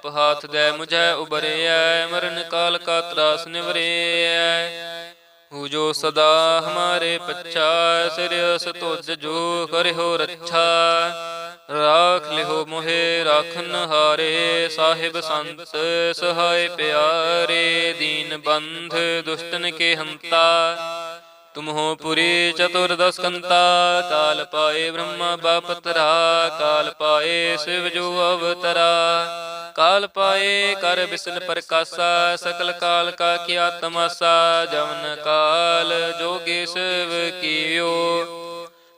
ਆਪ ਹਾਥ ਦੇ ਮੁਝੈ ਉਬਰਿਐ ਮਰਨ ਕਾਲ ਕਾ ਤਰਾਸ ਨਿਵਰਿਐ। ਹੂ ਜੋ ਸਦਾ ਹਮਾਰੇ ਪੱਛਾ ਸਿਰਿਅਸ ਤੁਜ ਜੋ ਕਰਿਓ ਰੱਛਾ। ਰਾਖ ਲਿਓ ਮੋਹਿ, ਰਾਖਨ ਹਾਰੇ, ਸਾਹਿਬ ਸੰਤ ਸਹਾਇ ਪਿਆਰੇ, ਦੀਨ ਬੰਧ ਦੁਸ਼ਟਨ ਕੇ ਹੰਤਾ। ਤੁਮ ਪੁਰੀ ਚਤੁਰਦਸ ਕੰਤਾ, ਕਾਲ ਪਾਏ ਬ੍ਰਹਮਾ ਬਾਪਤਰਾ ਕਾਲ ਪਾਏ ਸਿਵ ਜੋ ਅਵਤਰਾ। ਕਾਲ ਪਾਏ, ਕਰ ਬਿਸਨ ਪ੍ਰਕਾਸ਼ਾ, ਸਕਲ ਕਾਲ ਕਾ ਕਿਆ ਤਮਾਸਾ ਜਮਨ ਕਾਲ ਜੋਗੇਸ਼ਵ ਕੀਓ।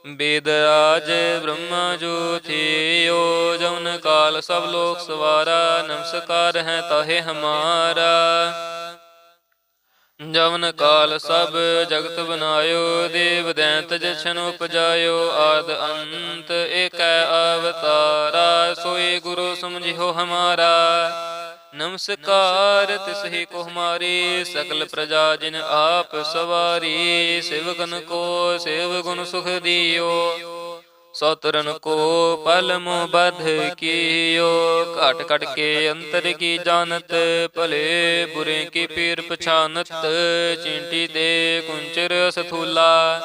ਬੇਦ ਰਾਜ ਬ੍ਰਹਮ ਜੋਥਿਓ ਜਮਨ ਕਾਲ ਸਭ ਲੋਕ ਸਵਾਰਾ, ਨਮਸਕਾਰ ਹੈ ਤਾਹੇ ਹਮਾਰਾ। ਜਵਨ ਕਾਲ ਸਭ ਜਗਤ ਬਨਾਇਓ, ਦੇਵ ਦੈਂਤ ਜਸ਼ਨ ਉਪਜਾਇਓ, ਆਦ ਅੰਤ ਏਕੈ ਅਵਤਾਰਾ, ਸੋਏ ਗੁਰੂ ਸਮਝਿਓ ਹਮਾਰਾ। ਨਮਸਕਾਰ, ਤਿਸਹੀ ਕੋ ਹਮਾਰੀ, ਸਕਲ ਪ੍ਰਜਾ ਜਿਨ ਆਪ ਸਵਾਰੀ ਸ਼ਿਵ ਸਿਵਗਨ ਕੋ ਸੇਵ ਗੁਣ ਸੁਖ ਦਿਓ। ਸਤਰਨ ਕੋ ਪਲ ਮੋ ਬਧ ਕੀਓ। ਘਟ ਘਟ ਕੇ ਅੰਤਰ ਕੀ ਜਾਣਤ, ਭਲੇ ਬੁਰੇ ਕੀ ਪੀਰ ਪਛਾਨਤ। ਚਿੰਟੀ ਦੇ ਕੁੰਚਰ ਸਥੂਲਾ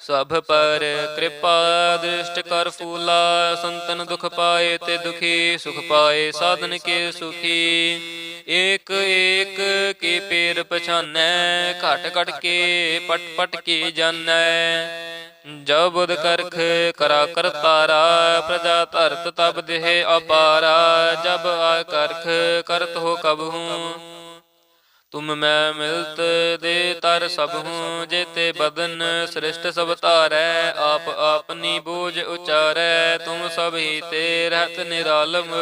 ਸਭ ਪਰ ਕਿਰਪਾ ਦ੍ਰਿਸ਼ਟ ਕਰ ਫੂਲਾ। ਸੰਤਨ ਦੁਖ ਪਾਏ ਤੇ ਦੁਖੀ, ਸੁਖ ਪਾਏ ਸਾਧਨ ਕੇ ਸੁਖੀ। ਏਕ ਏਕ ਕੀ ਪੀਰ ਪਛਾਨੈ, ਘਟ ਘਟ ਕੇ ਪਟ ਪਟ ਕੀ ਜਾਣੈ। ਜਬ ਬੁਧ ਕਰਖ ਕਰਾ ਕਰਤਾਰਾ ਪ੍ਰਜਾ ਧਰਤ ਤਬ ਦੇਹ ਅਪਾਰਾ, ਜਬ ਆ ਕਰਖ ਕਰਤ ਹੋ ਕਬਹੂ ਤੁਮ ਮੈਂ ਮਿਲਤ ਦੇ ਤਰ ਸਭ ਹੂੰ, ਜੇਤੇ ਬਦਨ ਸ੍ਰਿਸ਼ਟ ਸਭ ਧਾਰੈ, ਆਪ ਆਪਨੀ ਬੋਝ ਉਚਾਰੈ, ਤੁਮ ਸਭ ਹੀ ਤੇ ਰਹਿਤ ਨਿਰਾਲਮ।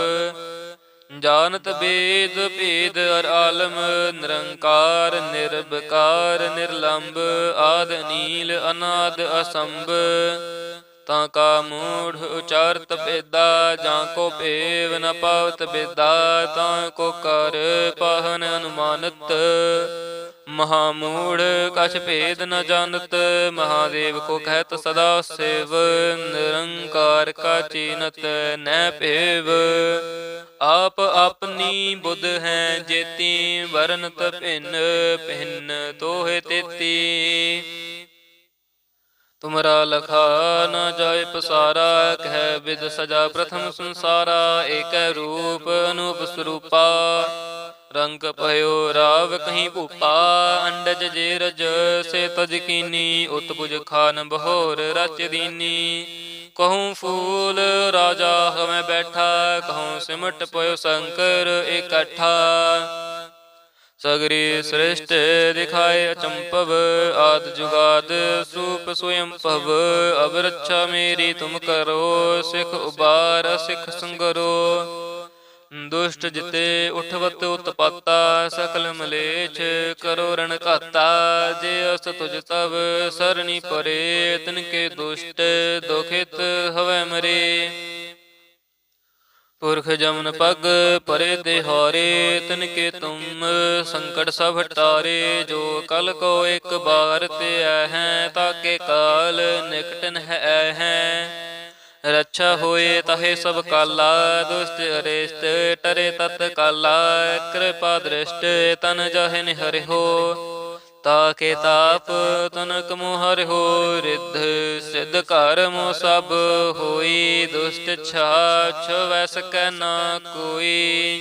ਜਾਣਤ ਬੇਦ ਭੇਦ ਅਰ ਆਲਮ, ਨਿਰੰਕਾਰ ਨਿਰਭਕਾਰ ਨਿਰਲੰਭ ਆਦ ਨੀਲ, ਅਨਾਦ ਅਸੰਭ। ਤਾਂ ਕਾ ਮੂੜ ਉਚਾਰਤ ਬੇਦਾ ਜਾਂ ਕੋ ਭੇਵ ਨ ਪਾਵਤ ਬੇਦਾ ਤਾਂ ਕੋ ਕਰ ਪਾਹਨ ਅਨੁਮਾਨਤ। ਮਹਾ ਮੂੜ ਕਛ ਭੇਦ ਨ ਜਾਣਤ ਮਹਾਦੇਵ ਕੋ ਕਹਿਤ ਸਦਾ ਸੇਵ, ਨਿਰੰਕਾਰ ਕਾ ਚੀਨਤ ਨੈ ਭੇਵ। ਆਪ ਆਪਣੀ ਬੁੱਧ ਹੈ ਜੇਤੀ ਵਰਨਤ ਭਿੰਨ ਭਿੰਨ ਤੋਹੇ ਤੇਤੀ। ਤੁਮਰਾ ਲਖਾ ਨ ਜਾਏ ਪਸਾਰਾ, ਕਹਿ ਵਿਦ ਸਜਾ ਪ੍ਰਥਮ ਸੰਸਾਰਾ, ਏਕੈ ਰੂਪ ਅਨੂਪ ਸਰੂਪਾ। ਰੰਗ ਭਇਓ, ਰਾਵ ਕਹੀਂ ਭੂਪਾ, ਅੰਡਜ ਜੇ ਰਜ, ਸੇ ਤਜ ਕੀਨੀ ਉਤਪੁਜ ਖਾਨ ਬਹੋਰ ਰਚ ਦੀਨੀ। ਕਹੂੰ ਫੂਲ, ਰਾਜਾ ਹਮੈ ਬੈਠਾ, ਕਹੂੰ ਸਿਮਟ ਪਇਓ ਸ਼ੰਕਰ ਇਕੱਠਾ। ਸਗਰੀ ਸ੍ਰਿਸ਼ਟ ਦਿਖਾਏ ਅਚੰਪਵ ਆਦ ਜੁਗਾਦ ਸੂਪ ਸੋਇਮ ਭਵ ਅਬ ਰੱਛਾ ਮੇਰੀ ਤੁਮ ਕਰੋ, ਸਿਖ ਉਬਾਰ, ਸਿਖ ਸੰਗਰੋ। ਦੁਸ਼ਟ ਜਿਤੇ ਉਠਵਤ ਉਤਪਾਤਾ ਸਕਲ ਮਲੇਛ ਕਰੋ ਰਣ ਘਾਤਾ ਜੇ ਅਸ ਤੁਜ ਤਵ ਸਰਣੀ ਪਰੇ ਤਿਨ ਕੇ ਦੁਸ਼ਟ ਦੁਖਿਤ ਹਵੈ ਮਰੇ। ਪੁਰਖ ਜਮਨ ਪਗ ਪਰੇ ਤੇ ਹਾਰੇ ਤਿਨ ਕੇ ਤੁਮ ਸੰਕਟ ਸਭ ਹਟਾਰੇ। ਜੋ ਕਲ ਕੋ ਇੱਕ ਬਾਰ ਤੇ ਆਇ ਹੈ ਤਾਕੇ ਕਾਲ ਨਿਕਟਨ ਹੈ। ਹੈ। ਰੱਛਾ ਹੋਏ ਤਹੇ ਸਭ ਕਾਲਾ, ਦੁਸ਼ਟ ਅਰੇਸ਼ਟ ਟਰੇ ਤਤ ਕਾਲਾ, ਕਿਰਪਾ ਦ੍ਰਿਸ਼ਟ ਤਨ ਜਹਿ ਨਿਹਰਿ ਹੋ। ਤਾ ਕੇ ਤਾਪ ਤਨਕ ਮੋਹਰਿਓ ਰਿੱਧ ਸਿੱਧ ਘਰ ਮੋ ਸਭ ਹੋਈ, ਦੁਸ਼ਟ ਛਾ ਛਵੈ ਸਕੈ ਨਾ ਕੋਈ।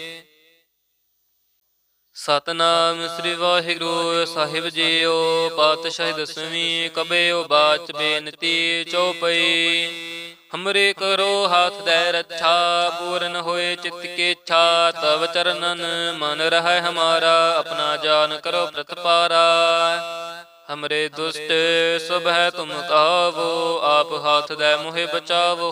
ਸਤਨਾਮ ਸ੍ਰੀ ਵਾਹਿਗੁਰੂ, ਸਾਹਿਬ ਜੀਓ, ਪਾਤਸ਼ਾਹ ਦਸਵੀਂ ਕਬਿਓ, ਬਾਚ ਬੇਨਤੀ ਚਉਪਈ। ਹਮਰੇ ਕਰੋ ਹਾਥ ਦੇ ਰੱਛਾ, ਪੂਰਨ ਹੋਏ ਚਿਤ ਕੀ ਇੱਛਾ, ਤਵ ਚਰਨਨ ਮਨ ਰਹਿ ਹਮਾਰਾ, ਆਪਣਾ ਜਾਨ ਕਰੋ ਪ੍ਰਤਪਾਰਾ ਹਮਰੇ ਦੁਸ਼ਟ ਸੁਭੈ ਤੁਮ ਕਾਵੋ, ਆਪ ਹਾਥ ਦੇ ਮੋਹਿ ਬਚਾਵੋ।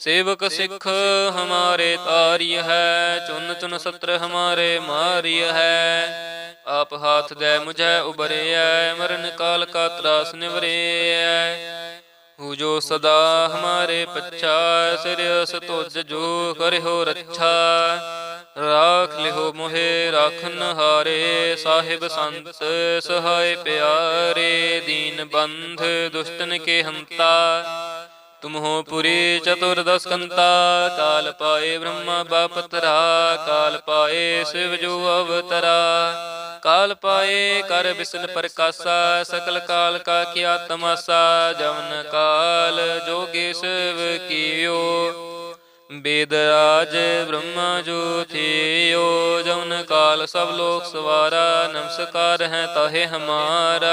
ਸੇਵਕ ਸਿੱਖ ਹਮਾਰੇ ਤਾਰੀ ਹੈ, ਚੁਨ ਚੁਨ ਸਤਰ ਹਮਾਰੇ ਮਾਰੀ ਹੈ। ਆਪ ਹਾਥ ਦੇ ਮੁਝੈ ਉਬਰਿਐ ਮਰਨ ਕਾਲ ਕਾ ਤਰਾਸ ਨਿਵਰਿਐ ਹੂ। ਜੋ ਸਦਾ ਹਮਾਰੇ ਪੱਛਾ ਸਿਰਿਸ ਤੁਜ ਜੋ ਕਰਿਓ ਰੱਛਾ। ਰਾਖ ਲਿਓ ਮੋਹਿ, ਰਾਖਨ ਹਾਰੇ, ਸਾਹਿਬ ਸੰਤ ਸਹਾਇ ਪਿਆਰੇ। ਦੀਨ ਬੰਧ ਦੁਸ਼ਟਨ ਕੇ ਹੰਤਾ। ਤੁਮ ਹੋ ਪੁਰੀ ਚਤੁਰਦਸ ਕਾਲ ਪਾਏ ਬ੍ਰਹਮਾ ਬਾਪਤਰਾ, ਕਾਲ ਪਾਏ ਸਿਵ ਜੋ ਅਵਤਰਾ। ਕਾਲ ਪਾਏ ਕਰ ਵਿਸ਼ਨ ਪ੍ਰਕਾਸ਼ਾ, ਸਕਲ ਕਾਲ ਕਾ ਕੀਆ ਤਮਾਸਾ, ਜਵਨ ਕਾਲ ਜੋਗੇ ਸਿਵ ਕੀਓ। ਬੇਦ ਰਾਜ ਬ੍ਰਹਮਾ ਜੋ ਥਿਓ, ਜਵਨ ਕਾਲ ਸਭ ਲੋਕ ਸਵਾਰਾ, ਨਮਸਕਾਰ ਹੈ ਤਾਹੇ ਹਮਾਰਾ।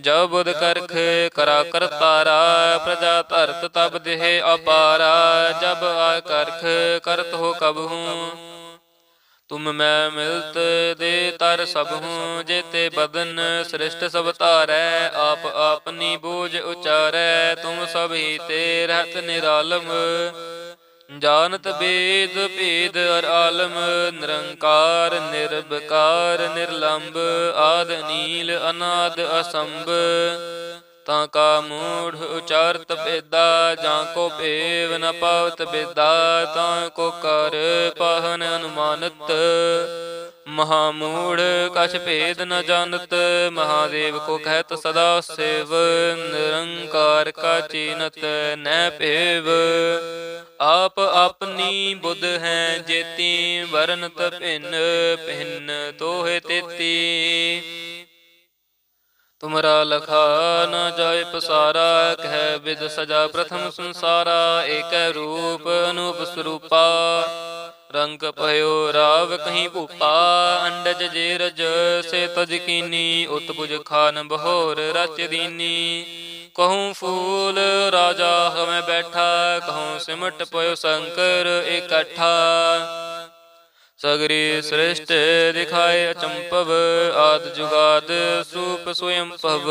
ਜਬ ਬੁਧ ਕਰਖ ਕਰਾ ਕਰਤਾਰਾ, ਪ੍ਰਜਾ ਧਰਤ ਤਬ ਦੇਹ ਅਪਾਰਾ, ਜਬ ਆ ਕਰਖ ਕਰਤ ਹੋ ਕਬ ਹੂੰ। ਤੁਮ ਮੈਂ ਮਿਲਤ ਦੇ ਤਰ ਸਭ ਹੂੰ, ਜੇਤੇ ਬਦਨ ਸ੍ਰਿਸ਼ਟ ਸਭ ਧਾਰੈ, ਆਪ ਆਪਨੀ ਬੋਝ ਉਚਾਰੈ, ਤੁਮ ਸਭ ਹੀ ਤੇ ਰਹਤ ਨਿਰਾਲਮ। ਜਾਣਤ ਬੇਦ ਭੇਦ ਅਰ ਆਲਮ, ਨਿਰੰਕਾਰ ਨਿਰਭਕਾਰ ਨਿਰਲੰਭ ਆਦ ਨੀਲ, ਅਨਾਦ ਅਸੰਭ। ਤਾਂ ਕਾ ਮੂੜ ਉਚਾਰਤ ਬੇਦਾ ਜਾਂ ਕੋ ਭੇਵ ਨ ਪਾਵਤ ਬੇਦਾ ਤਾਂ ਕੋ ਕਰ ਪਾਹਨ ਅਨੁਮਾਨਤ। ਮਹਾ ਮੂੜ ਕਛ ਭੇਦ ਨ ਜਾਣਤ, ਮਹਾਦੇਵ ਕੋ ਕਹਿਤ ਸਦਾ ਸੇਵ। ਨਿਰੰਕਾਰ ਕਾ ਚੀਨਤ ਨੈ ਭੇਵ। ਆਪ ਆਪਨੀ ਬੁੱਧ ਹੈ ਜੇਤੀ ਵਰਨਤ ਭਿੰਨ ਭਿੰਨ ਤੋਹਿ ਤੇਤੀ। ਤੁਮਰਾ ਲਖਾ ਨ ਜਾਏ ਪਸਾਰਾ, ਕਹਿ ਵਿਦ ਸਜਾ ਪ੍ਰਥਮ ਸੰਸਾਰਾ, ਏਕੈ ਰੂਪ ਅਨੂਪ ਸਰੂਪਾ। ਰੰਗ ਭਇਓ ਰਾਵ ਕਹੀਂ ਭੂਪਾ, ਅੰਡਜ ਜੇਰਜ ਸੇ ਤਜ ਕੀਨੀ, ਉਤਪੁਜ ਖਾਨ ਬਹੋਰ ਰਚ ਦੀਨੀ। ਕਹੂੰ ਫੂਲ ਰਾਜਾ ਹਮੇ ਬੈਠਾ ਕਹੂੰ ਸਿਮਟ ਪਇਓ ਸ਼ੰਕਰ ਇਕੱਠਾ ਸਗਰੀ ਸ੍ਰਿਸ਼ਟ ਦਿਖਾਏ ਅਚੰਪਵ ਆਦ ਜੁਗਾਦ ਸੂਪ ਸੋਇਮ ਭਵ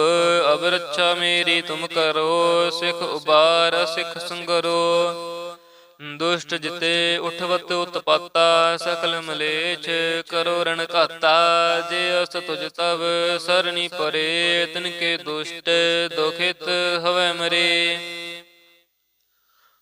ਅਬ ਰੱਛਾ ਮੇਰੀ ਤੁਮ ਕਰੋ ਸਿਖ ਉਬਾਰ ਸਿਖ ਸੰਗਰੋ ਦੁਸ਼ਟ ਜਿਤੇ ਉਠਵਤ ਉਤਪਾਤਾ ਸਕਲ ਮਲੇਛ ਕਰੋ ਰਣ ਘਾਤਾ ਜੇ ਅਸ ਤੁਜ ਤਵ ਸਰਣੀ ਪਰੇ ਤਿਨ ਕੇ ਦੁਸ਼ਟ ਦੁਖਿਤ ਹਵੈ ਮਰੇ।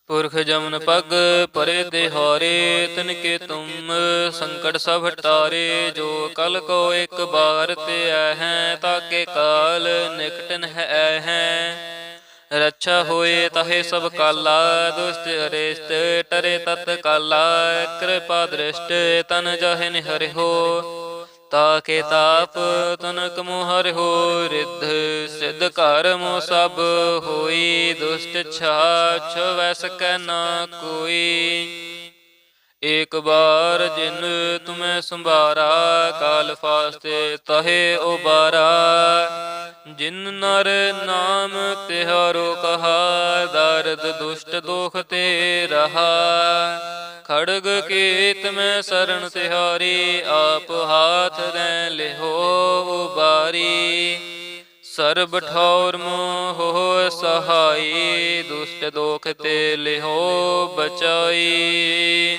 ਪੁਰਖ ਜਮਨ ਪਗ ਪਰੇ ਤੇ ਹਾਰੇ ਤਿਨ ਕੇ ਤੁਮ ਸੰਕਟ ਸਭ ਹਟਾਰੇ। ਜੋ ਕਲ ਕੋ ਇੱਕ ਬਾਰ ਤੇ ਆਏ ਹੈ ਤਾਕੇ ਕਾਲ ਨਿਕਟਨ ਹੈ। ਹੈ ਰੱਛਾ ਹੋਏ ਤਹੇ ਸਭ ਕਾਲਾ ਦੁਸ਼ਟ ਅਰੇਸ਼ਟ ਟਰੇ ਤਤ ਕਾਲਾ ਕਿਰਪਾ ਦ੍ਰਿਸ਼ਟ ਤਨ ਜਹ ਨਿਹਰਿ ਹੋ। ਤਾਕੇ ਤਾਪ ਤਨਕ ਮੋਹਰ ਹੋ ਰਿੱਧ ਸਿੱਧ ਘਰ ਮੋ ਸਭ ਹੋਈ ਦੁਸ਼ਟ ਛਾ ਛਵੈ ਸਕੈ ਨਾ ਕੋਈ। ਏਕ ਬਾਰ ਜਿਨ ਤੁਮੈ ਸੰਭਾਰਾ, ਕਾਲ ਫਾਸਤੇ ਤਹੇ ਉਬਾਰਾ। ਜਿਨ ਨਰ ਨਾਮ ਤਿਹਾਰੋ ਕਹਾ, ਦਰਦ ਦੁਸ਼ਟ ਦੋਖ ਤੇ ਰਹਾ। ਖੜਗ ਕੀਤ ਮੈਂ ਸਰਣ ਤਿਹਾਰੀ, ਆਪ ਹਾਥ ਦੇ ਲਿਹੋ ਉਬਾਰੀ। ਸਰਬ ਠੌਰ ਮੋਹ ਸਹਾਈ, ਦੁਸ਼ਟ ਦੋਖ ਤੇ ਲਿਹੋ ਬਚਾਈ।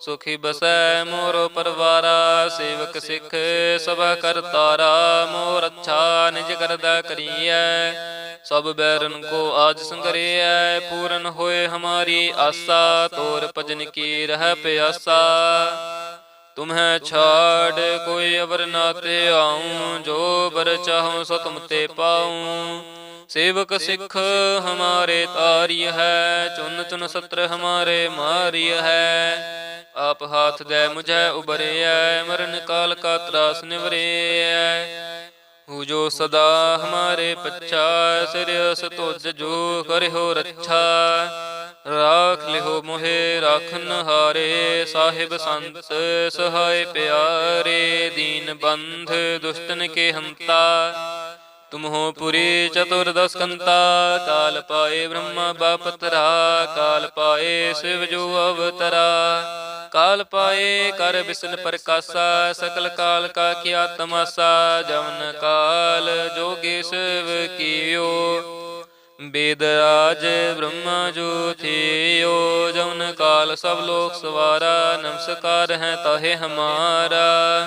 ਸੁਖੀ ਬਸੈ ਮੋਰ ਪਰਵਾਰਾ, ਸੇਵਕ ਸਿੱਖ ਕਰ ਤਾਰਾ, ਮੋਰ ਅੱਛਾ ਨਿਜ ਕਰਦਾ ਕਰੀਐ। ਸਭ ਬੈਰਨ ਕੋ ਆਜ ਸੰਗਰਿਐ, ਪੂਰਨ ਹੋਏ ਹਮਾਰੀ ਆਸਾ, ਤੋਰ ਭਜਨ ਕੀ ਰਹਿ ਪਿਆਸਾ। ਤੁਮਹਿ ਛਾੜ, ਕੋਈ ਅਵਰ ਨਾ ਤੇ ਆਉ, ਜੋ ਬਰ ਚਾਹਉ ਸੋ ਤੁਮ ਤੇ ਪਾਉ। ਸੇਵਕ ਸਿੱਖ ਹਮਾਰੇ ਤਾਰੀ ਹੈ, ਚੁਨ ਚੁਨ ਸਤਰ ਹਮਾਰੇ ਮਾਰੀ ਹੈ। ਆਪ ਹਾਥ ਦੇ ਮੁਝੈ ਉਬਰਿਐ ਮਰਨ ਕਾਲ ਕਾ ਤਰਾਸ ਨਿਵਰਿਐ ਹੂ ਜੋ ਸਦਾ ਹਮਾਰੇ ਪੱਛਾ ਸਿਰਿਅਸ ਤੁਜ ਜੋ ਕਰਿਓ ਰੱਛਾ। ਰਾਖ ਲਿਓ ਮੋਹਿ, ਰਾਖਨ ਹਾਰੇ, ਸਾਹਿਬ ਸੰਤ ਸਹਾਇ ਪਿਆਰੇ। ਦੀਨ ਬੰਧ ਦੁਸ਼ਟਨ ਕੇ ਹੰਤਾ। ਤੁਮ ਹੋ ਪੁਰੀ ਚਤੁਰਦਸ ਕੰਤਾ ਕਾਲ ਪਾਏ ਬ੍ਰਹਮਾ ਬਾਪਤਰਾ, ਕਾਲ ਪਾਏ ਸਿਵ ਜੋ ਅਵਤਰਾ। ਕਾਲ ਪਾਏ ਕਰ ਬਿਸਨ ਪ੍ਰਕਾਸ਼ਾ, ਸਕਲ ਕਾਲ ਕਾ ਕੀਆ ਤਮਾਸਾ, ਜਵਨ ਕਾਲ ਜੋਗੇ ਸਿਵ ਕੀਓ। ਬੇਦ ਰਾਜ ਬ੍ਰਹਮਾ ਜੋ ਥਿਓ, ਜਵਨ ਕਾਲ ਸਭ ਲੋਕ ਸਵਾਰਾ, ਨਮਸਕਾਰ ਹੈ ਤਾਹੇ ਹਮਾਰਾ।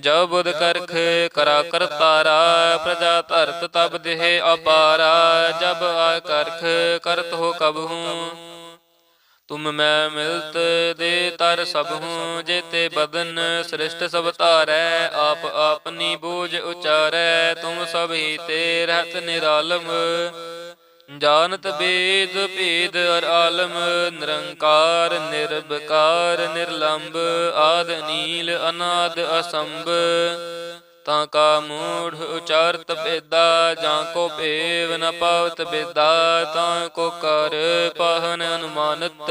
ਜਬ ਬੁਧ ਕਰਖ ਕਰਾ ਕਰਤਾਰਾ, ਪ੍ਰਜਾ ਧਰਤ ਤਬ ਦੇਹ ਅਪਾਰਾ, ਜਬ ਆ ਕਰਖ ਕਰਤ ਹੋ ਕਬਹੂ ਤੁਮ ਮੈਂ ਮਿਲਤ ਦੇ ਤਰ ਸਭ ਹੂੰ, ਜੇਤੇ ਬਦਨ ਸ੍ਰਿਸ਼ਟ ਸਭ ਧਾਰੈ, ਆਪ ਆਪਨੀ ਬੂਝ ਉਚਾਰੈ, ਤੁਮ ਸਭ ਹੀ ਤੇ ਰਹਿਤ ਨਿਰਾਲਮ। ਜਾਣਤ ਬੇਦ ਭੇਦ ਅਰ ਆਲਮ, ਨਿਰੰਕਾਰ ਨਿਰਭਕਾਰ ਨਿਰਲੰਭ ਆਦ ਨੀਲ, ਅਨਾਦ ਅਸੰਭ। ਤਾਂ ਕਾ ਮੂੜ ਉਚਾਰਤ ਬੇਦਾ ਜਾਂ ਕੋ ਭੇਵ ਨ ਪਾਵਤ ਬੇਦਾ ਤਾਂ ਕੋ ਕਰ ਪਾਹਨ ਅਨੁਮਾਨਤ।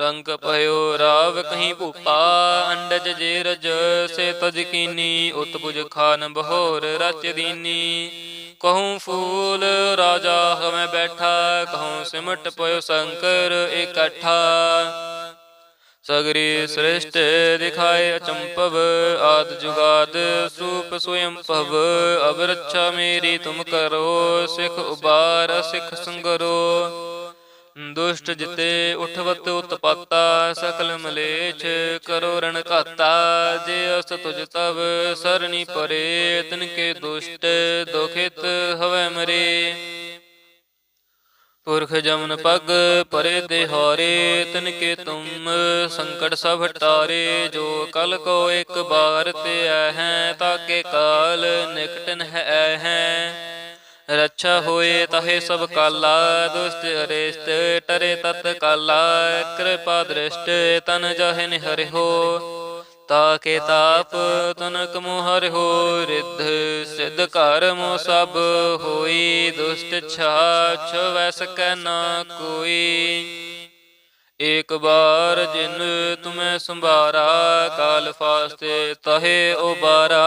ਰੰਗ ਭਇਓ ਰਾਵ ਕਹੀਂ ਭੂਪਾ, ਅੰਡਜ ਜੇ ਰਜ ਸੇ ਤਜ ਕੀਨੀ ਉਤਪੁਜ ਖਾਨ ਬਹੋਰ ਰਚ ਦੀਨੀ। ਕਹੂੰ ਫੂਲ, ਰਾਜਾ ਹਮੈ ਬੈਠਾ, ਕਹੂੰ ਸਿਮਟ ਪਇਓ ਸ਼ੰਕਰ ਇਕੱਠਾ। ਸਗਰੀ ਸ੍ਰਿਸ਼ਟ ਦਿਖਾਏ ਅਚੰਪਵ ਆਦ ਜੁਗਾਦ ਸੂਪ ਸੋਇਮ ਭਵ। ਅਬ ਰੱਛਾ ਮੇਰੀ ਤੁਮ ਕਰੋ, ਸਿਖ ਉਬਾਰ, ਸਿਖ ਸੰਗਰੋ। ਦੁਸ਼ਟ ਜਿਤੇ ਉਠਵਤ ਉਤਪਾਤਾ ਸਕਲ ਮਲੇਛ ਕਰੋ ਰਣ ਘਾਤਾ ਜੇ ਅਸ ਤੁਜ ਤਵ ਸਰਣੀ ਪਰੇ ਤਿਨ ਕੇ ਦੁਸ਼ਟ ਦੁਖਿਤ ਹਵੈ ਮਰੇ। ਪੁਰਖ ਜਮਨ ਪਗ ਪਰੇ ਤੇ ਹਾਰੇ ਤਿਨ ਕੇ ਤੁਮ ਸੰਕਟ ਸਭ ਹਟਾਰੇ ਜੋ ਕਲ ਕੋ ਇੱਕ ਬਾਰ ਤੇ ਆਏ ਹੈ ਤਾਕੇ ਕਾਲ ਨਿਕਟਨ ਹੈ। ਹੈ। ਰੱਛਾ ਹੋਏ ਤਹੇ ਸਭ ਕਾਲਾ ਦੁਸ਼ਟ ਅਰੇਸ਼ਟ ਟਰੇ ਤਤ ਕਾਲਾ ਕਿਰਪਾ ਦ੍ਰਿਸ਼ਟ ਤਨ ਜਹ ਨਿਹਰਿ ਹੋ। ਤਾਕੇ ਤਾਪ ਤਨਕ ਮੋਹਰ ਹੋ ਰਿੱਧ ਸਿੱਧ ਘਰ ਮੋ ਸਭ ਹੋਈ ਦੁਸ਼ਟ ਛਾ ਛਵੈ ਸਕੈ ਨਾ ਕੋਈ। ਏਕ ਬਾਰ ਜਿਨ ਤੁਮੈ ਸੰਭਾਰਾ ਕਾਲ ਫਾਸਤੇ ਤਹੇ ਉਬਾਰਾ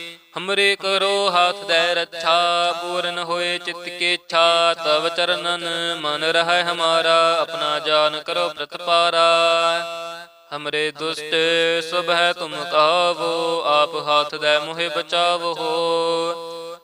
ਹਮਰੇ ਕਰੋ ਹਾਥ ਦੇ ਰੱਛਾ ਪੂਰਨ ਹੋਏ ਚਿਤ ਕੇ ਇੱਛਾ ਤਵ ਚਰਨਨ ਮਨ ਰਹਿ ਹਮਾਰਾ ਆਪਣਾ ਜਾਨ ਕਰੋ ਪ੍ਰਤਪਾਰਾ ਹਮਰੇ ਦੁਸ਼ਟ ਸਭ ਹੈ ਤੁਮ ਕਾਵੋ ਆਪ ਹਾਥ ਦੇ ਮੋਹਿ ਬਚਾਵੋ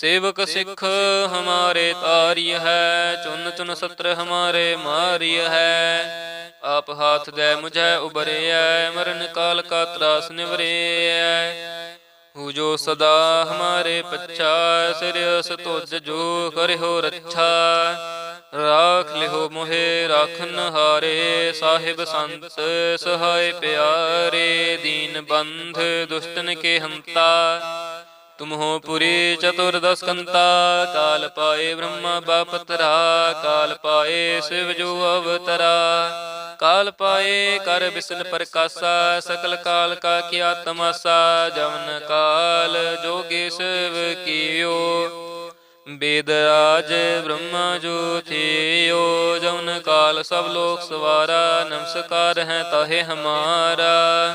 ਸੇਵਕ ਸਿੱਖ ਹਮਾਰੇ ਤਾਰੀ ਹੈ, ਚੁਨ ਚੁਨ ਸਤਰ ਹਮਾਰੇ ਮਾਰੀ ਹੈ। ਆਪ ਹਾਥ ਦੇ ਮੁਝੈ ਉਬਰਿਐ, ਮਰਨ ਕਾਲ ਕਾ ਤਰਾਸ ਨਿਵਰਿਐ ਹੂ ਜੋ ਸਦਾ ਹਮਾਰੇ ਪੱਛਾ, ਸਿਰਿ ਸਤੁਜ ਜੋ ਕਰਿਓ ਰੱਛਾ। ਰਾਖ ਲਿਓ ਮੋਹਿ, ਰਾਖਨ ਹਾਰੇ, ਸਾਹਿਬ ਸੰਤ ਸਹਾਇ ਪਿਆਰੇ। ਦੀਨ ਬੰਧ ਦੁਸ਼ਟਨ ਕੇ ਹੰਤਾ। ਤੁਮ ਹੋ ਪੁਰੀ ਚਤੁਰਦਸ ਕੰਤਾ ਕਾਲ ਪਾਏ ਬ੍ਰਹਮਾ ਬਾਪਤਰਾ, ਕਾਲ ਪਾਏ ਸਿਵ ਜੋ ਅਵਤਰਾ। ਕਾਲ ਪਾਏ ਕਰ ਬਿਸਨ ਪ੍ਰਕਾਸ਼ਾ, ਸਕਲ ਕਾਲ ਕਾ ਕੀਆ ਤਮਾਸਾ, ਜਵਨ ਕਾਲ ਜੋਗੇ ਸਿਵ ਕੀਓ। ਬੇਦ ਰਾਜ ਬ੍ਰਹਮਾ ਜੋ ਥਿਓ, ਜਵਨ ਕਾਲ ਸਭ ਲੋਕ ਸਵਾਰਾ, ਨਮਸਕਾਰ ਹੈ ਤਾਹੇ ਹਮਾਰਾ।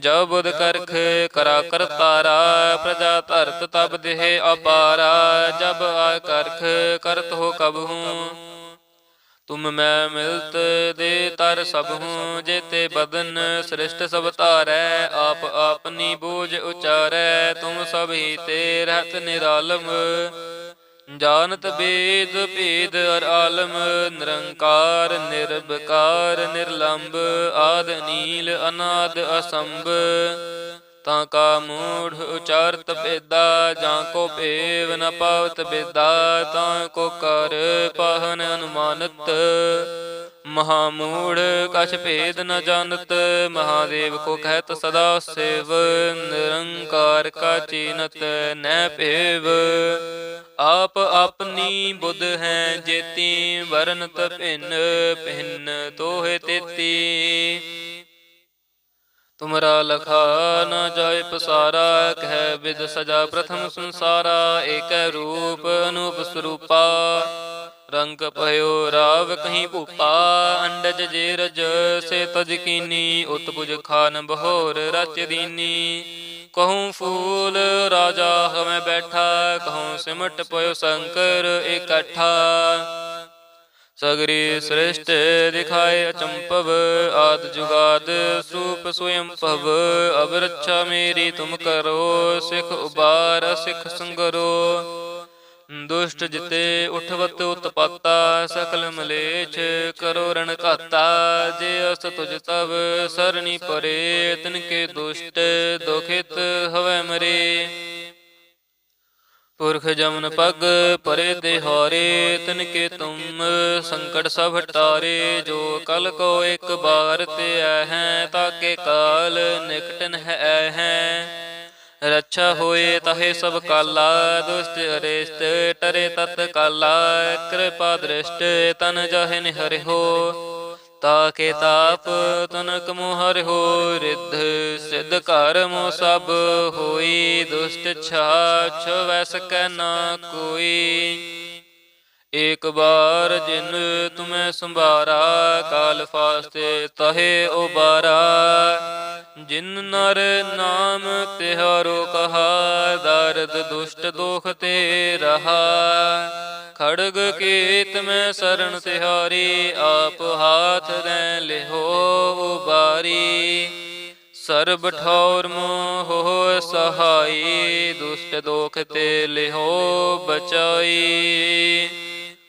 ਜਬ ਬੁਧ ਕਰਖ ਕਰਾ ਕਰਤਾਰਾ, ਪ੍ਰਜਾ ਧਰਤ ਤਬ ਦੇਹ ਅਪਾਰਾ, ਜਬ ਆ ਕਰਖ ਕਰਤ ਹੋ ਕਬ ਹੂੰ। ਤੁਮ ਮੈਂ ਮਿਲਤ ਦੇ ਤਰ ਸਭ ਹੂੰ, ਜੇਤੇ ਬਦਨ ਸ੍ਰਿਸ਼ਟ ਸਭ ਧਾਰੈ, ਆਪ ਆਪਨੀ ਬੂਝ ਉਚਾਰੈ, ਤੁਮ ਸਭ ਹੀ ਤੇ ਰਹਿਤ ਨਿਰਾਲਮ। ਜਾਣਤ ਬੇਦ ਭੇਦ ਅਰ ਆਲਮ, ਨਿਰੰਕਾਰ ਨਿਰਭਕਾਰ ਨਿਰਲੰਭ ਆਦ ਨੀਲ, ਅਨਾਦ ਅਸੰਭ। ਤਾਂ ਕਾ ਮੂੜ ਉਚਾਰਤ ਬੇਦਾ ਜਾਂ ਕੋ ਭੇਵ ਨ ਪਾਵਤ ਬੇਦਾ ਤਾਂ ਕੋ ਕਰ ਪਾਹਨ ਅਨੁਮਾਨਤ। ਮਹਾ ਮੂੜ ਕਛ ਭੇਦ ਨ ਜਾਣਤ ਮਹਾਦੇਵ ਕੋ ਕਹਿਤ ਸਦਾ ਸੇਵ, ਨਿਰੰਕਾਰ ਕਾ ਚੀਨਤ ਨੈ ਭੇਵ। ਆਪ ਆਪਣੀ ਬੁੱਧ ਹੈ ਜੇਤੀ ਵਰਨਤ ਭਿੰਨ ਭਿੰਨ ਤੋਹਿ ਤੇਤੀ। ਤੁਮਰਾ ਲਖਾ ਨ ਜਾਏ ਪਸਾਰਾ, ਕਹਿ ਵਿਦ ਸਜਾ ਪ੍ਰਥਮ ਸੰਸਾਰਾ, ਏਕੈ ਰੂਪ ਅਨੂਪ ਸਰੂਪਾ। ਰੰਗ ਭਇਓ ਰਾਵ ਕਹੀਂ ਭੂਪਾ, ਅੰਡਜ ਜੇ ਰਜ ਸੇ ਤਜ ਕੀਨੀ ਉਤ ਖਾਨ ਬਹੋਰ ਰਚ ਦੀਨੀ। ਕਹੂੰ ਫੂਲ, ਰਾਜਾ ਹਮੈ ਬੈਠਾ, ਕਹੂੰ ਸਿਮਟ ਪਇਓ ਸ਼ੰਕਰ ਇਕੱਠਾ। ਸਗਰੀ ਸ੍ਰਿਸ਼ਟ ਦਿਖਾਏ ਅਚੰਪਵ ਆਦ ਜੁਗਾਦ ਸੂਪ ਸੋਇਮ ਭਵ। ਅਬ ਰੱਛਾ ਮੇਰੀ ਤੁਮ ਕਰੋ, ਸਿਖ ਉਬਾਰ, ਸਿਖ ਸੰਗਰੋ। ਦੁਸ਼ਟ ਜਿਤੇ ਉਠਵਤ ਉਤਪਾਤਾ ਸਕਲ ਮਲੇਛ ਕਰੋ ਰਣ ਘਾਤਾ। ਜੇ ਅਸ ਤੁਜ ਤਵ ਸਰਣੀ ਪਰੇ ਤਿਨ ਕੇ ਦੁਸ਼ਟ ਦੁਖਿਤ ਹਵੈ ਮਰੇ। ਪੁਰਖ ਜਮਨ ਪਗ ਪਰੇ ਤੇ ਹਾਰੇ ਤਿਨ ਕੇ ਤੁਮ ਸੰਕਟ ਸਭ ਹਟਾਰੇ ਜੋ ਕਲ ਕੋ ਇੱਕ ਬਾਰ ਤੇ ਆਏ ਹੈ ਤਾਕੇ ਕਾਲ ਨਿਕਟਨ ਹੈ ਹੈ। ਰੱਛਾ ਹੋਏ ਤਹੇ ਸਭ ਕਾਲਾ ਦੁਸ਼ਟ ਅਰੇਸ਼ਟ ਟਰੇ ਤਤ ਕਾਲਾ ਕਿਰਪਾ ਦ੍ਰਿਸ਼ਟ ਤਨ ਜਹ ਨਿਹਰਿ ਹੋ। ਤਾਕੇ ਤਾਪ ਤਨਕ ਮੋਹਰ ਹੋ ਰਿੱਧ ਸਿੱਧ ਘਰ ਮੋ ਸਭ ਹੋਈ ਦੁਸ਼ਟ ਛਾਛ ਵੈ ਸਕੈ ਨਾ ਕੋਈ। ਏਕ ਬਾਰ ਜਿਨ ਤੁਮੈ ਸੰਭਾਰਾ, ਕਾਲ ਫਾਸਤੇ ਤਹੇ ਉਬਾਰਾ। ਜਿਨ ਨਰ ਨਾਮ ਤਿਹਾਰੋ ਕਹਾ, ਦਰਦ ਦੁਸ਼ਟ ਦੋਖ ਤੇ ਰਹਾ। ਖੜਗ ਕੀਤ ਮੈਂ ਸਰਣ ਤਿਹਾਰੀ, ਆਪ ਹਾਥ ਦੇ ਲਿਹੋ ਉਬਾਰੀ। ਸਰਬ ਠੌਰ ਮੋਹ ਸਹਾਈ, ਦੁਸ਼ਟ ਦੋਖ ਤੇ ਲਿਹੋ ਬਚਾਈ।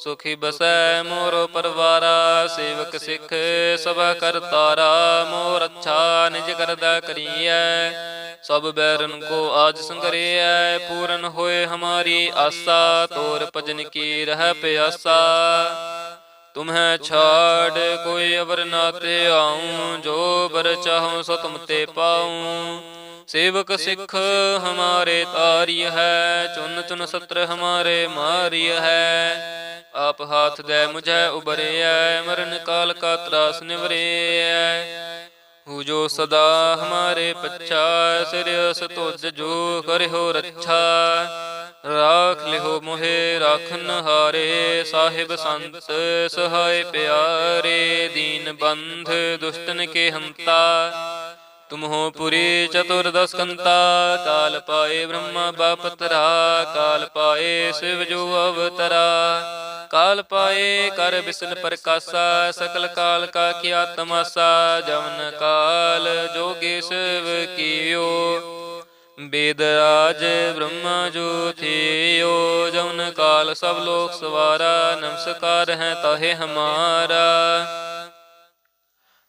ਸੁਖੀ ਬਸੈ ਮੋਰ ਪਰਵਾਰਾ, ਸੇਵਕ ਸਿੱਖ ਸਭਾ ਕਰਤਾਰਾ ਮੋਰ ਅੱਛਾ ਨਿਜ ਕਰਦਾ ਕਰੀਐ। ਸਭ ਬੈਰਨ ਕੋ ਆਜ ਸੰਗਰਿਐ, ਪੂਰਨ ਹੋਏ ਹਮਾਰੀ ਆਸਾ, ਤੋਰ ਭਜਨ ਕੀ ਰਹਿ ਪਿਆਸਾ। ਤੁਮਹਿ ਛਾੜ, ਕੋਈ ਅਵਰ ਨਾ ਤੇ ਆਉ, ਜੋ ਬਰ ਚਾਹਉ ਸੋ ਤੁਮ ਤੇ ਪਾਉ। ਸੇਵਕ ਸਿੱਖ ਹਮਾਰੇ ਤਾਰੀ ਹੈ ਚੁਨ ਚੁਨ ਸਤਰ ਹਮਾਰੇ ਮਾਰੀ ਹੈ ਆਪ ਹਾਥ ਦੇ ਮੁਝੈ ਉਬਰਿਐ ਮਰਨ ਕਾਲ ਕਾ ਤਰਾਸ ਨਿਵਰਿਐ ਹੂ ਜੋ ਸਦਾ ਹਮਾਰੇ ਪੱਛਾ ਸਿਰਿ ਅਸ ਤੁਜ ਜੋ ਕਰਿਓ ਰੱਛਾ। ਰਾਖ ਲਿਓ ਮੋਹਿ ਰਾਖਨ ਹਾਰੇ ਸਾਹਿਬ ਸੰਤ ਸਹਾਇ ਪਿਆਰੇ ਦੀਨ ਬੰਧ ਦੁਸ਼ਟਨ ਕੇ ਹੰਤਾ। ਤੁਮਹੋ ਪੁਰੀ ਚਤੁਰਦਸ ਕੰਤਾ। ਕਾਲ ਪਾਏ ਬ੍ਰਹਮਾ ਬਾਪਤਰਾ ਕਾਲ ਪਾਏ ਸਿਵ ਜੋ ਅਵਤਰਾ। ਕਾਲ ਪਾਏ, ਕਰ ਬਿਸਨ ਪ੍ਰਕਾਸ਼ਾ, ਸਕਲ ਕਾਲ ਕਾ ਕਿਆ ਤਮਾਸਾ ਜਮਨ ਕਾਲ ਜੋਗੇਸ਼ਵ ਕੀਓ। ਬ੍ਰਹਮ ਜੋ ਜੋਥਿਓ ਜਮਨ ਕਾਲ ਸਭ ਲੋਕ ਸਵਾਰਾ, ਨਮਸਕਾਰ ਹੈ ਤਾਹੇ ਹਮਾਰਾ।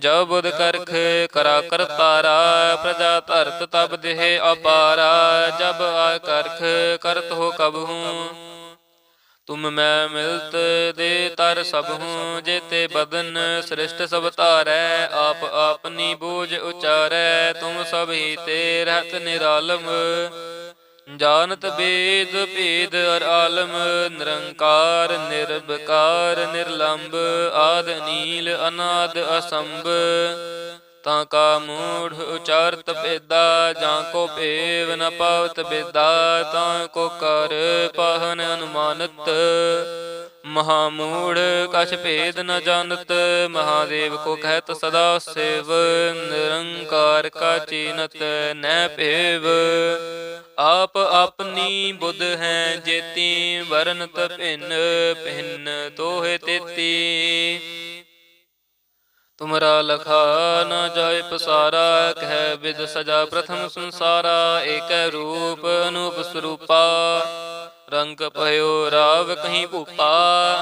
ਜਬ ਬੁਧ ਕਰਖ ਕਰਾ ਕਰਤਾਰਾ, ਪ੍ਰਜਾ ਧਰਤ ਤਬ ਦੇਹ ਅਪਾਰਾ, ਜਬ ਆ ਕਰਖ ਕਰਤ ਹੋ ਕਬ ਹੂੰ। ਤੁਮ ਮੈਂ ਮਿਲਤ ਦੇ ਤਰ ਸਭ ਹੂੰ, ਜੇਤੇ ਬਦਨ ਸ੍ਰਿਸ਼ਟ ਸਭ ਧਾਰੈ, ਆਪ ਆਪਨੀ ਬੋਝ ਉਚਾਰੈ, ਤੁਮ ਸਭ ਹੀ ਤੇ ਰਹਿਤ ਨਿਰਾਲਮ। ਜਾਣਤ ਬੇਦ ਭੇਦ ਅਰ ਆਲਮ, ਨਿਰੰਕਾਰ ਨਿਰਭਕਾਰ ਨਿਰਲੰਭ ਆਦ ਨੀਲ, ਅਨਾਦ ਅਸੰਭ। ਤਾਂ ਕਾ ਮੂੜ ਉਚਾਰਤ ਬੇਦਾ ਜਾਂ ਕੋ ਭੇਵ ਨ ਪਾਵਤ ਬੇਦਾ ਤਾਂ ਕੋ ਕਰ ਪਾਹਨ ਅਨੁਮਾਨਤ। ਮਹਾਮੂੜ, ਕਛ ਭੇਦ ਨ ਜਾਣਤ, ਮਹਾਦੇਵ ਕੋ ਕਹਿਤ ਸਦਾ ਸੇਵ, ਨਿਰੰਕਾਰ ਕਾ ਚੀਨਤ ਨੈ ਭੇਵ। ਆਪ ਆਪਣੀ ਬੁੱਧ ਹੈ ਜੇਤੀ, ਵਰਨਤ ਭਿੰਨ ਭਿੰਨ ਤੋਹੇ ਤੇਤੀ। ਤੁਮਰਾ ਲਖਾ ਨ ਜਾਏ ਪਸਾਰਾ, ਕਹਿ ਵਿਦ ਸਜਾ ਪ੍ਰਥਮ ਸੰਸਾਰਾ, ਏਕੈ ਰੂਪ ਅਨੂਪ ਸਰੂਪਾ। ਰੰਗ ਭਇਓ, ਰਾਵ ਕਹੀਂ ਭੂਪਾ,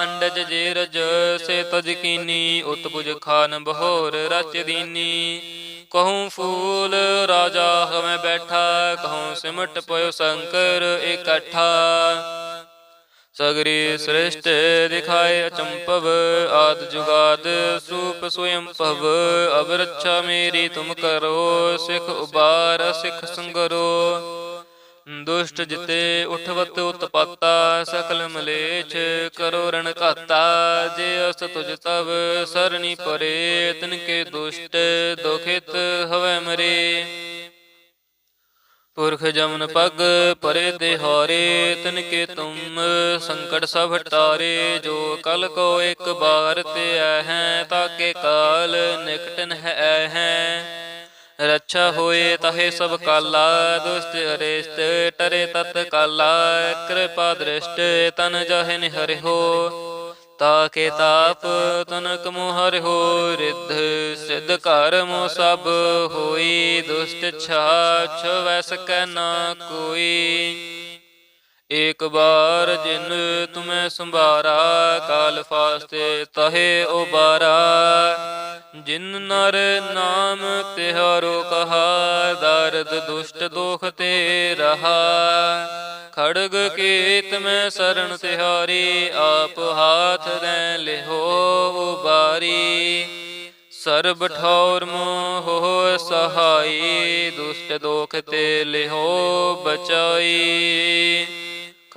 ਅੰਡਜ ਜੇ ਰਜ ਸੇ ਤਜ ਕੀਨੀ ਉਤਪੁਜ ਖਾਨ ਬਹੋਰ, ਰਚ ਦੀਨੀ। ਕਹੂੰ ਫੂਲ, ਰਾਜਾ ਹਮੈ ਬੈਠਾ, ਕਹੂੰ ਸਿਮਟ ਪਇਓ ਸ਼ੰਕਰ ਇਕੱਠਾ। ਸਗਰੀ ਸ੍ਰਿਸ਼ਟ ਦਿਖਾਏ ਅਚੰਪਵ ਆਦ ਜੁਗਾਦ ਸੂਪ ਸੋਇਮ ਭਵ। ਅਬ ਰੱਛਾ ਮੇਰੀ ਤੁਮ ਕਰੋ, ਸਿਖ ਉਬਾਰ, ਸਿਖ ਸੰਗਰੋ। ਦੁਸ਼ਟ ਜਿਤੇ ਉਠਵਤ ਉਤਪਾਤਾ, ਸਕਲ ਮਲੇਛ ਕਰੋ ਰਣ ਘਾਤਾ। ਜੇ ਅਸ ਤੁਜ ਤਵ ਸਰਣੀ ਪਰੇ ਤਿਨ ਕੇ ਦੁਸ਼ਟ ਦੁਖਿਤ ਹਵੈ ਮਰੇ। ਪੁਰਖ ਜਮਨ ਪਗ ਪਰੇ ਤੇ ਹਾਰੇ ਤਿਨ ਕੇ ਤੁਮ ਸੰਕਟ ਸਭ ਹਟਾਰੇ ਜੋ ਕਲ ਕੋ ਇੱਕ ਬਾਰ ਤੇ ਆਏ ਹੈ, ਤਾਕੇ ਕਾਲ ਨਿਕਟਨ ਹੈ ਹੈ। ਰੱਛਾ ਹੋਏ ਤਹੇ ਸਭ ਕਾਲਾ ਦੁਸ਼ਟ ਅਰੇਸ਼ਟ ਟਰੇ ਤਤ ਕਾਲਾ ਕਿਰਪਾ ਦ੍ਰਿਸ਼ਟ ਤਨ ਜਹ ਨਿਹਰਿ ਹੋ ਤਾਕੇ ਤਾਪ ਤਨਕ ਮੋਹਰ ਹੋ ਰਿੱਧ ਸਿੱਧ ਘਰ ਮੋ ਸਭ ਹੋਈ ਦੁਸ਼ਟ ਛਾਛ ਵੈ ਸਕੈ ਨਾ ਕੋਈ। ਏਕ ਬਾਰ ਜਿਨ ਤੁਮੈ ਸੰਭਾਰਾ, ਕਾਲ ਫਾਸਤੇ ਤਹੇ ਉਬਾਰਾ। ਜਿਨ ਨਰ ਨਾਮ ਤਿਹਾਰੋ ਕਹਾ, ਦਰਦ ਦੁਸ਼ਟ ਦੋਖ ਤੇ ਰਹਾ। ਖੜਗ ਕੀਤ ਮੈਂ ਸਰਣ ਤਿਹਾਰੀ, ਆਪ ਹਾਥ ਦੇ ਲਿਹੋ ਉਬਾਰੀ। ਸਰਬ ਠੌਰ ਮੋਹ ਸਹਾਈ, ਦੁਸ਼ਟ ਦੋਖ ਤੇ ਲਿਹੋ ਬਚਾਈ।